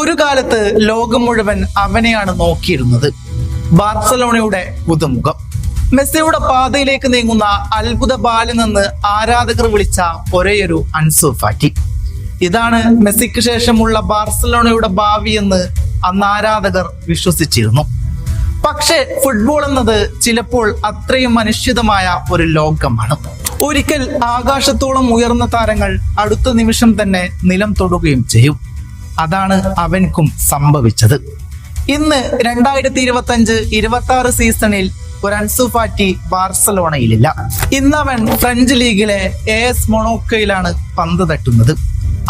ഒരു കാലത്ത് ലോകം മുഴുവൻ അവനെയാണ് നോക്കിയിരുന്നത്. ബാർസലോണയുടെ പുതുമുഖം. മെസ്സിയുടെ പാതയിലേക്ക് നീങ്ങുന്ന അത്ഭുത നിന്ന് ആരാധകർ വിളിച്ച ഒരേയൊരു അൻസു ഫാറ്റി. ഇതാണ് മെസ്സിക്ക് ശേഷമുള്ള ബാർസലോണയുടെ ഭാവി എന്ന് അന്ന് ആരാധകർ വിശ്വസിച്ചിരുന്നു. പക്ഷേ ഫുട്ബോൾ എന്നത് ചിലപ്പോൾ അത്രയും അനിശ്ചിതമായ ഒരു ലോകമാണ്. ഒരിക്കൽ ആകാശത്തോളം ഉയർന്ന താരങ്ങൾ അടുത്ത നിമിഷം തന്നെ നിലം തൊടുകയും ചെയ്യും. അതാണ് അവൻക്കും സംഭവിച്ചത്. ഇന്ന് രണ്ടായിരത്തി ഇരുപത്തി അഞ്ച് ഇരുപത്തി ആറ് സീസണിൽ ഒരു അൻസു ഫാറ്റി ബാർസലോണയിലില്ല. ഇന്ന് അവൻ ഫ്രഞ്ച് ലീഗിലെ എ എസ് മൊണോക്കയിലാണ് പന്ത് തട്ടുന്നത്.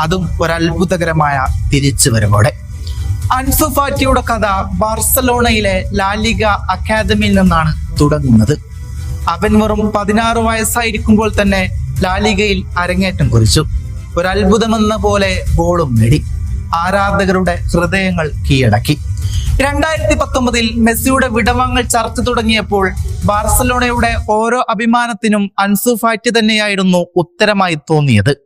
അതും ഒരു അത്ഭുതകരമായ തിരിച്ചുവരവോടെ. അൻസു ഫാറ്റിയുടെ കഥ ബാർസലോണയിലെ ലാലിഗ അക്കാദമിയിൽ നിന്നാണ് തുടങ്ങുന്നത്. അവൻ വെറും പതിനാറ് വയസ്സായിരിക്കുമ്പോൾ തന്നെ ലാലിഗയിൽ അരങ്ങേറ്റം കുറിച്ചു. ഒരു അത്ഭുതമെന്ന പോലെ ഗോളും നേടി. ആരാധകരുടെ ഹൃദയങ്ങൾ കീഴടക്കി. രണ്ടായിരത്തി പത്തൊമ്പതിൽ മെസ്സിയുടെ വിടവങ്ങൾ ചർച്ച തുടങ്ങിയപ്പോൾ ബാർസലോണയുടെ ഓരോ അഭിമാനത്തിനും അൻസു ഫാറ്റി തന്നെയായിരുന്നു ഉത്തരമായി തോന്നിയത്.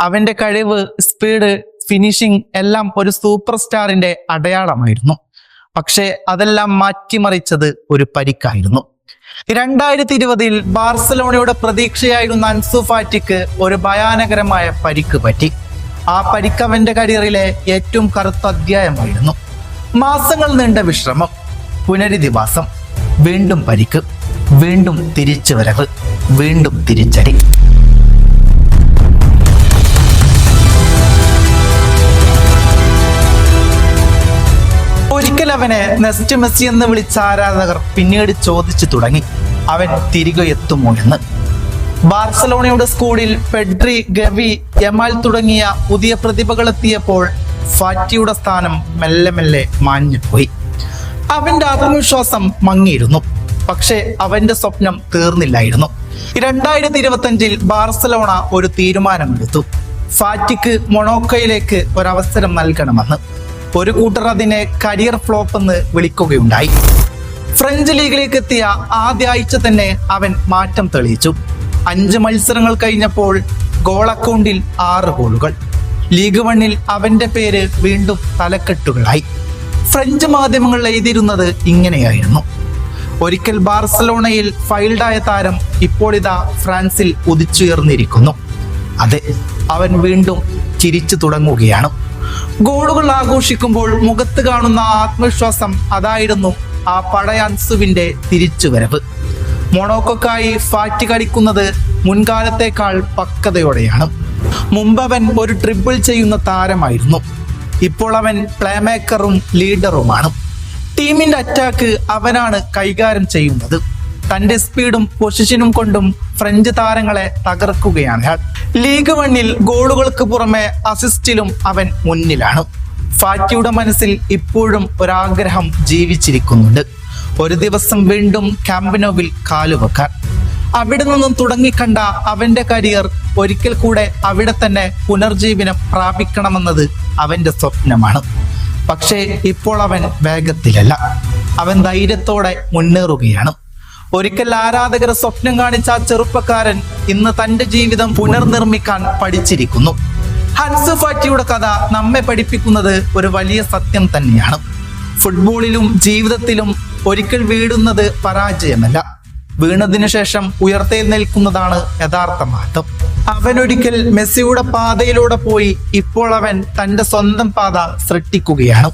അവന്റെ കഴിവ് സ്പീഡ് ഫിനിഷിംഗ് എല്ലാം ഒരു സൂപ്പർ സ്റ്റാറിന്റെ അടയാളമായിരുന്നു. പക്ഷേ അതെല്ലാം മാറ്റിമറിച്ചത് ഒരു പരിക്കായിരുന്നു. രണ്ടായിരത്തി ഇരുപതിൽ ബാർസലോണയുടെ പ്രതീക്ഷയായിരുന്ന അൻസു ഫാറ്റിക്ക് ഒരു ഭയാനകരമായ പരിക്ക് പറ്റി. ആ പരിക്കവന്റെ കരിയറിലെ ഏറ്റവും കറുത്ത അധ്യായമായിരുന്നു. മാസങ്ങൾ നീണ്ട വിശ്രമം പുനരധിവാസം വീണ്ടും പരിക്ക് വീണ്ടും തിരിച്ചുവരവ് വീണ്ടും തിരിച്ചടി. ഒരിക്കൽ അവനെ നെസ്റ്റ് മെസ്സി എന്ന് വിളിച്ച ആരാധകർ പിന്നീട് ചോദിച്ചു തുടങ്ങി. അവൻ തിരികെ എത്തുമോ എന്ന്. ബാർസലോണയുടെ സ്കൂളിൽ പെഡ്രി ഗവി യമാൽ തുടങ്ങിയ പുതിയ പ്രതിഭകൾ എത്തിയപ്പോൾ ഫാറ്റിയുടെ സ്ഥാനം മെല്ലെ മെല്ലെ മാഞ്ഞുപോയി. അവന്റെ ആത്മവിശ്വാസം മങ്ങിയിരുന്നു. പക്ഷേ അവന്റെ സ്വപ്നം തീർന്നില്ലായിരുന്നു. രണ്ടായിരത്തി ഇരുപത്തി അഞ്ചിൽ ബാർസലോണ ഒരു തീരുമാനമെടുത്തു. ഫാറ്റിക്ക് മൊണോക്കയിലേക്ക് ഒരവസരം നൽകണമെന്ന്. ഒരു കൂട്ടർ അതിനെ കരിയർ ഫ്ലോപ്പ് എന്ന് വിളിക്കുകയുണ്ടായി. ഫ്രഞ്ച് ലീഗിലേക്ക് എത്തിയ ആദ്യ ആഴ്ച തന്നെ അവൻ മാറ്റം തെളിയിച്ചു. അഞ്ച് മത്സരങ്ങൾ കഴിഞ്ഞപ്പോൾ ഗോൾ അക്കൗണ്ടിൽ ആറ് ഗോളുകൾ ലീഗ് വണ്ണിൽ അവന്റെ പേര് വീണ്ടും തലക്കെട്ടുകളായി. ഫ്രഞ്ച് മാധ്യമങ്ങൾ എഴുതിയിരുന്നത് ഇങ്ങനെയായിരുന്നു. ഒരിക്കൽ ബാർസലോണയിൽ ഫൈൽഡായ താരം ഇപ്പോൾ ഇതാ ഫ്രാൻസിൽ ഉദിച്ചുയർന്നിരിക്കുന്നു. അതെ അവൻ വീണ്ടും ചിരിച്ചു തുടങ്ങുകയാണ്. ഗോളുകൾ ആഘോഷിക്കുമ്പോൾ മുഖത്ത് കാണുന്ന ആത്മവിശ്വാസം അതായിരുന്നു ആ പഴയ അൻസുവിന്റെ തിരിച്ചുവരവ്. മൊണോക്കോക്കായി ഫാറ്റ് കളിക്കുന്നത് മുൻകാലത്തേക്കാൾ പക്വതയോടെയാണ്. മുമ്പ് അവൻ ഒരു ട്രിപ്പിൾ ചെയ്യുന്ന താരമായിരുന്നു. ഇപ്പോൾ അവൻ പ്ലേമേക്കറും ലീഡറുമാണ് ടീമിന്റെ അറ്റാക്ക് അവനാണ് കൈകാര്യം ചെയ്യുന്നത്. തന്റെ സ്പീഡും പൊസിഷനും കൊണ്ടും ഫ്രഞ്ച് താരങ്ങളെ തകർക്കുകയാണ് അയാൾ. ലീഗ് വണ്ണിൽ ഗോളുകൾക്ക് പുറമെ അസിസ്റ്റിലും അവൻ മുന്നിലാണ്. ഫാറ്റിയുടെ മനസ്സിൽ ഇപ്പോഴും ഒരാഗ്രഹം ജീവിച്ചിരിക്കുന്നുണ്ട്. ഒരു ദിവസം വീണ്ടും ക്യാമ്പിനോവിൽ കാലുവെക്കാൻ. അവിടെ നിന്നും തുടങ്ങിക്കണ്ട അവന്റെ കരിയർ ഒരിക്കൽ കൂടെ അവിടെ തന്നെ പുനർജീവനം പ്രാപിക്കണമെന്നത് അവന്റെ സ്വപ്നമാണ്. പക്ഷേ ഇപ്പോൾ അവൻ വേഗത്തിലല്ല. അവൻ ധൈര്യത്തോടെ മുന്നേറുകയാണ്. ഒരിക്കൽ ആരാധകർ സ്വപ്നം കാണിച്ച ചെറുപ്പക്കാരൻ ഇന്ന് തന്റെ ജീവിതം പുനർനിർമ്മിക്കാൻ പഠിച്ചിരിക്കുന്നു. ഹൻസ് ഫാറ്റിയുടെ കഥ നമ്മെ പഠിപ്പിക്കുന്നത് ഒരു വലിയ സത്യം തന്നെയാണ്. ഫുട്ബോളിലും ജീവിതത്തിലും ഒരിക്കൽ വീഴുന്നത് പരാജയമല്ല. വീണതിനു ശേഷം ഉയർത്തെഴുന്നേൽക്കുന്നതാണ് യഥാർത്ഥ മാറ്റം. അവൻ ഒരിക്കൽ മെസ്സിയുടെ പാതയിലൂടെ പോയി ഇപ്പോൾ അവൻ തന്റെ സ്വന്തം പാത സൃഷ്ടിക്കുകയാണ്.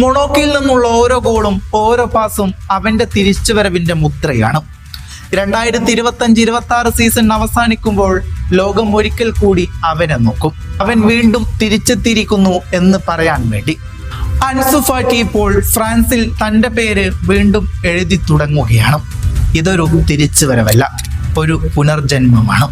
മൊണോക്കിൽ നിന്നുള്ള ഓരോ ഗോളും ഓരോ പാസും അവന്റെ തിരിച്ചുവരവിന്റെ മുദ്രയാണ്. രണ്ടായിരത്തി ഇരുപത്തി അഞ്ച് ഇരുപത്തി ആറ് സീസൺ അവസാനിക്കുമ്പോൾ ലോകം ഒരിക്കൽ കൂടി അവനെ നോക്കും. അവൻ വീണ്ടും തിരിച്ചെത്തിയിരിക്കുന്നു എന്ന് പറയാൻ വേണ്ടി. അൻസു ഫാറ്റി ഇപ്പോൾ ഫ്രാൻസിൽ തന്റെ പേര് വീണ്ടും എഴുതി തുടങ്ങുകയാണ്. ഇതൊരു തിരിച്ചുവരവല്ല ഒരു പുനർജന്മമാണ്.